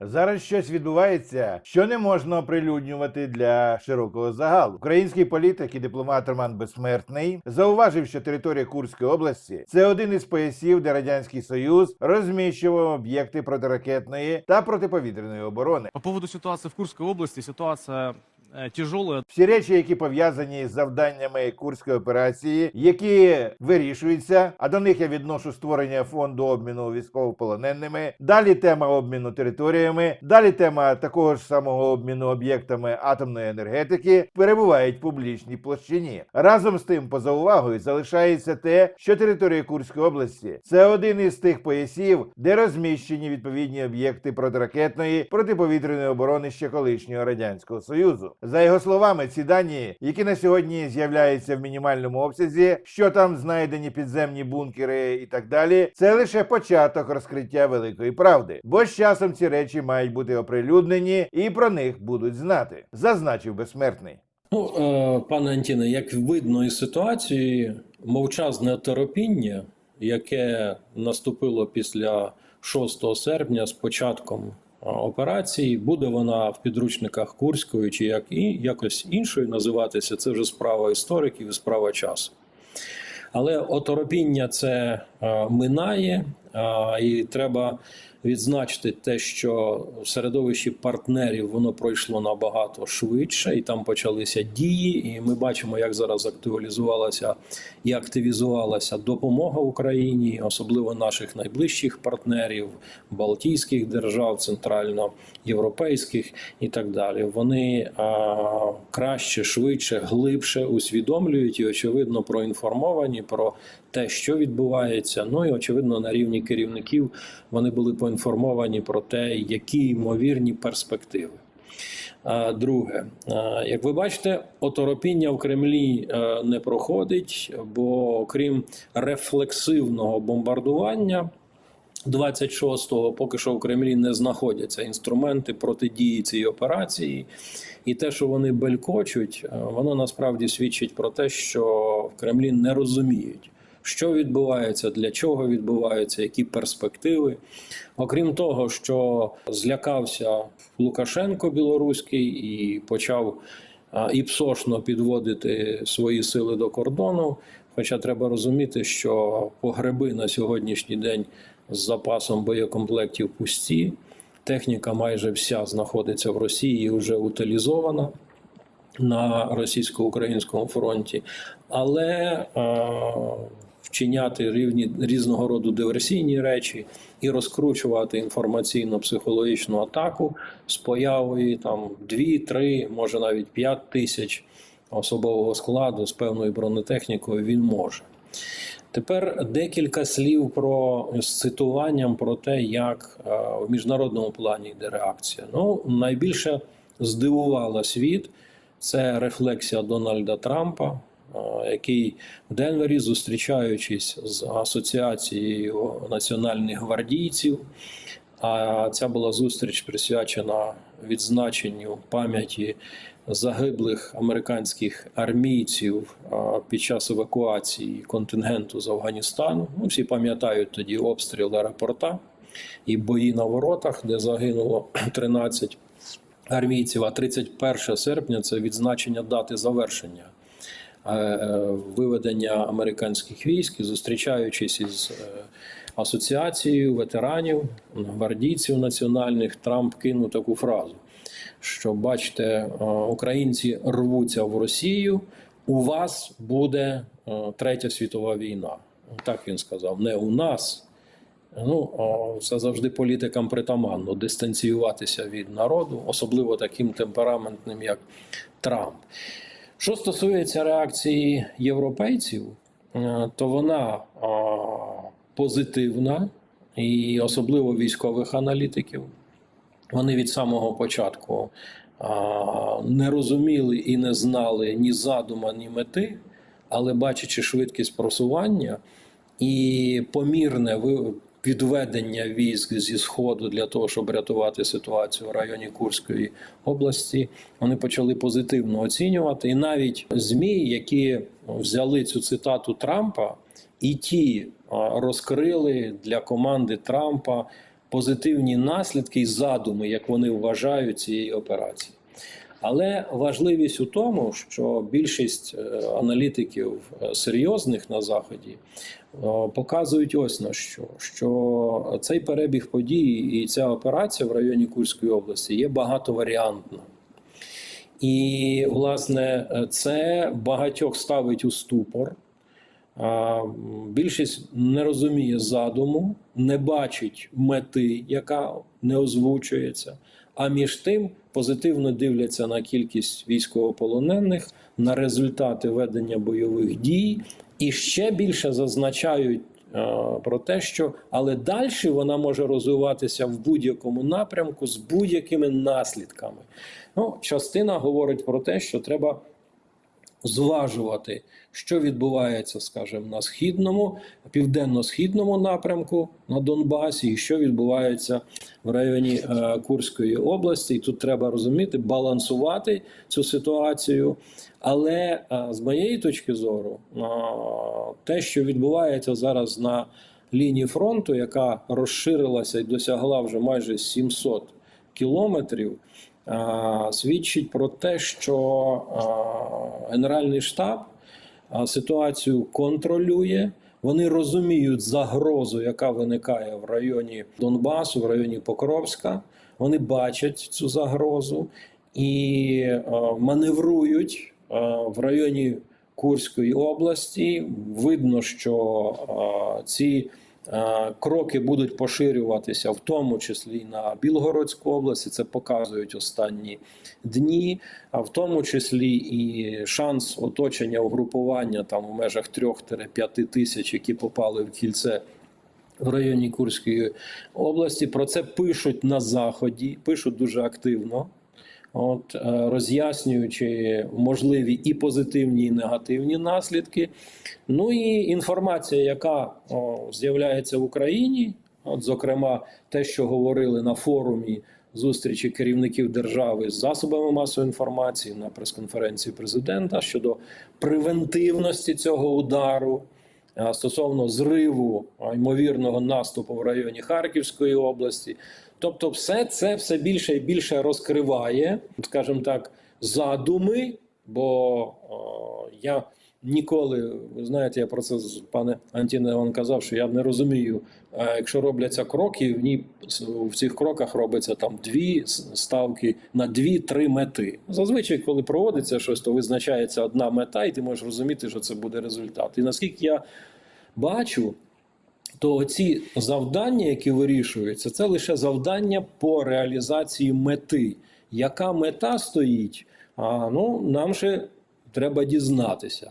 Зараз щось відбувається, що не можна оприлюднювати для широкого загалу. Український політик і дипломат Роман Безсмертний зауважив, що територія Курської області це один із поясів, де радянський союз розміщував об'єкти протиракетної та протиповітряної оборони. По поводу ситуації в Курській області ситуация э. Всі речі, які пов'язані з завданнями курської операції, які вирішуються, а до них я відношу створення фонду обміну військовополоненими. Далі тема обміну територіями, далі тема такого ж самого обміну об'єктами атомної енергетики перебувають в публічній площині. Разом з тим, поза увагою, залишається те, що територія Курської області це один із тих поясів, де розміщені відповідні об'єкти протиракетної протиповітряної оборони ще колишнього радянського союзу. За його словами, ці дані, які на сьогодні з'являються в мінімальному обсязі, що там знайдені підземні бункери і так далі, це лише початок розкриття великої правди. Бо з часом ці речі мають бути оприлюднені і про них будуть знати, зазначив безсмертний. Ну, е, пане Антіне, як видно із ситуації, мовчазне торопіння, яке наступило після 6 серпня з початком е, операції, буде вона в підручниках Курської чи як і якось іншою називатися, це вже справа істориків і справа часу. Але оторопіння це е, минає, і треба відзначити те, що в середовищі партнерів воно пройшло набагато швидше, і там почалися дії. І ми бачимо, як зараз актуалізувалася і активізувалася допомога Україні, особливо наших найближчих партнерів, Балтійських держав, центральноєвропейських і так далі. Вони а, краще, швидше, глибше усвідомлюють і очевидно проінформовані про те, що відбувається. Ну і очевидно, на рівні керівників вони були поінформовані про те, які ймовірні перспективи. Друге, як ви бачите, оторопіння в Кремлі е, не проходить, бо крім рефлексивного бомбардування. 26-го поки що в Кремлі не знаходяться інструменти протидії цій операції, і те, що вони белькочуть, е, воно насправді свідчить про те, що в Кремлі не розуміють, що відбувається, для чого відбувається, які перспективи. Окрім того, що злякався Лукашенко білоруський і почав іпсошно підводити свої сили до кордону. Хоча треба розуміти, що погреби на сьогоднішній день з запасом боєкомплектів пусті. Техніка майже вся знаходиться в Росії і вже утилізована на російсько-українському фронті, але вчиняти рівні різного роду диверсійні речі і розкручувати інформаційно-психологічну атаку з появою там 2-3, може навіть 5 тисяч особового складу з певною бронетехнікою він може. Тепер декілька слів про з цитуванням про те, як е, в міжнародному плані йде реакція. Ну, найбільше здивувала світ це рефлексія Дональда Трампа, який в Денвері, зустрічаючись з асоціацією національних гвардійців, а ця була зустріч присвячена відзначенню пам'яті загиблих американських армійців під час евакуації контингенту з Афганістану. Ну, всі пам'ятають тоді обстріл аеропорта і бої на воротах, де загинуло 13 армійців. А 31 серпня це відзначення дати завершення. Е, Виведення американських військ, зустрічаючись із е, асоціацією ветеранів, гвардійців національних, Трамп кинув таку фразу: що бачите, е, українці рвуться в Росію, у вас буде третя світова війна. Так він сказав, не у нас. Ну, це завжди політикам притаманно дистанціюватися від народу, особливо таким темпераментним, як Трамп. Що стосується реакції європейців, е, то вона позитивна, і особливо військових аналітиків. Вони від самого початку не розуміли і не знали ні задума, ні мети, але бачачи швидкість просування і помірне відведення військ зі сходу для того, щоб рятувати ситуацію в районі Курської області, вони почали позитивно оцінювати. І навіть змі, які взяли цю цитату Трампа, і ті розкрили для команди Трампа позитивні наслідки і задуми, як вони вважають цієї операції. Але важливість у тому, що більшість е, аналітиків е, серйозних на заході показують ось на що: що цей перебіг подій і ця операція в районі Курської області є багатоваріантна. І, власне, це багатьох ставить у ступор. Більшість не розуміє задуму, не бачить мети, яка не озвучується. А між тим позитивно дивляться на кількість військовополонених, на результати ведення бойових дій, і ще більше зазначають е, про те, що але далі вона може розвиватися в будь-якому напрямку з будь-якими наслідками. Ну, частина говорить про те, що треба зважувати, що відбувається, скажімо, на східному, південно-східному напрямку на Донбасі, і що відбувається в районі е, Курської області. І тут треба розуміти, балансувати цю ситуацію. Але е, з моєї точки зору, е, те, що відбувається зараз на лінії фронту, яка розширилася і досягла вже майже 700 кілометрів, свідчить про те, що Генеральний штаб ситуацію контролює. Вони розуміють загрозу, яка виникає в районі Донбасу, в районі Покровська. Вони бачать цю загрозу і маневрують в районі Курської області. Видно, що ці Е, Кроки будуть поширюватися, в тому числі на Білгородську область. і Це показують останні дні, а в тому числі і шанс оточення угрупування там у межах 3-5 тисяч, які попали в кільце. В районі Курської області про це пишуть на заході, пишуть дуже активно, от е, роз'яснюючи можливі і позитивні, і негативні наслідки. Ну і інформація, яка з'являється в Україні, от, зокрема, те, що говорили на форумі зустрічі керівників держави з засобами масової інформації на прес-конференції президента щодо превентивності цього удару. А, Стосовно зриву ймовірного наступу в районі Харківської області, тобто, все це все більше і більше розкриває, скажімо так, задуми. Бо о, я ніколи, ви знаєте, я про це з пане Антіне вам казав, що я не розумію, якщо робляться кроки, в ній в цих кроках робиться там дві ставки на дві-три мети. Зазвичай, коли проводиться щось, то визначається одна мета, і ти можеш розуміти, що це буде результат. І наскільки я бачу, то ці завдання, які вирішуються, це лише завдання по реалізації мети. Яка мета стоїть? А, ну, нам ще треба дізнатися.